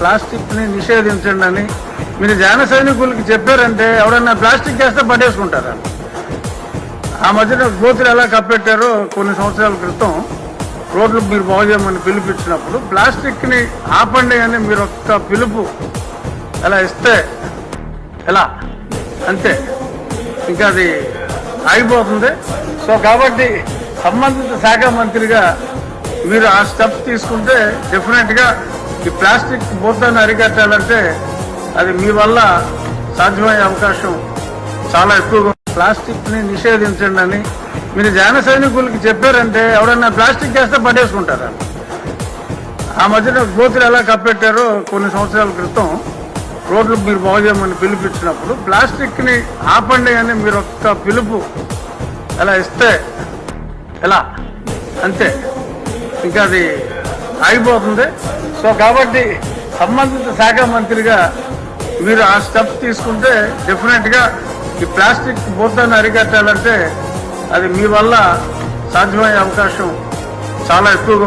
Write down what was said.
ప్లాస్టిక్ని నిషేధించండి అని మీరు జన సైనికులకి చెప్పారంటే ఎవరైనా ప్లాస్టిక్ వేస్తే పడేసుకుంటారా? ఆ మధ్యన గోతులు ఎలా కప్పెట్టారో కొన్ని సంవత్సరాల క్రితం రోడ్లు మీరు బాగు చేయమని పిలిపించినప్పుడు ప్లాస్టిక్ని ఆపండి అని మీరు ఒక్క పిలుపు అలా ఇస్తే ఎలా? అంతే. ఇంకా అది ఆగిపోతుంది. సో కాబట్టి సంబంధిత శాఖ మంత్రిగా మీరు ఆ స్టెప్ తీసుకుంటే డెఫినెట్గా ఈ ప్లాస్టిక్ భూతాన్ని అరికట్టాలంటే అది మీ వల్ల సాధ్యమయ్యే అవకాశం చాలా ఎక్కువగా ప్లాస్టిక్ని ప్లాస్టిక్ని నిషేధించండి అని మీరు జన సైనికులకి చెప్పారంటే ఎవరైనా ప్లాస్టిక్ వేస్తే పడేసుకుంటారా? ఆ మధ్యన గోతులు ఎలా కప్పెట్టారో కొన్ని సంవత్సరాల క్రితం రోడ్లు మీరు బాగు చేయమని పిలిపించినప్పుడు ప్లాస్టిక్ని ఆపండి అని మీరు ఒక్క పిలుపు అలా ఇస్తే ఎలా? అంతే. ఇంకా అది ఆగిపోతుంది. సో కాబట్టి సంబంధిత శాఖ మంత్రిగా మీరు ఆ స్టెప్ తీసుకుంటే డెఫినెట్గా ఈ ప్లాస్టిక్ భూతాన్ని అరికట్టాలంటే అది మీ వల్ల సాధ్యమయ్యే అవకాశం చాలా ఎక్కువగా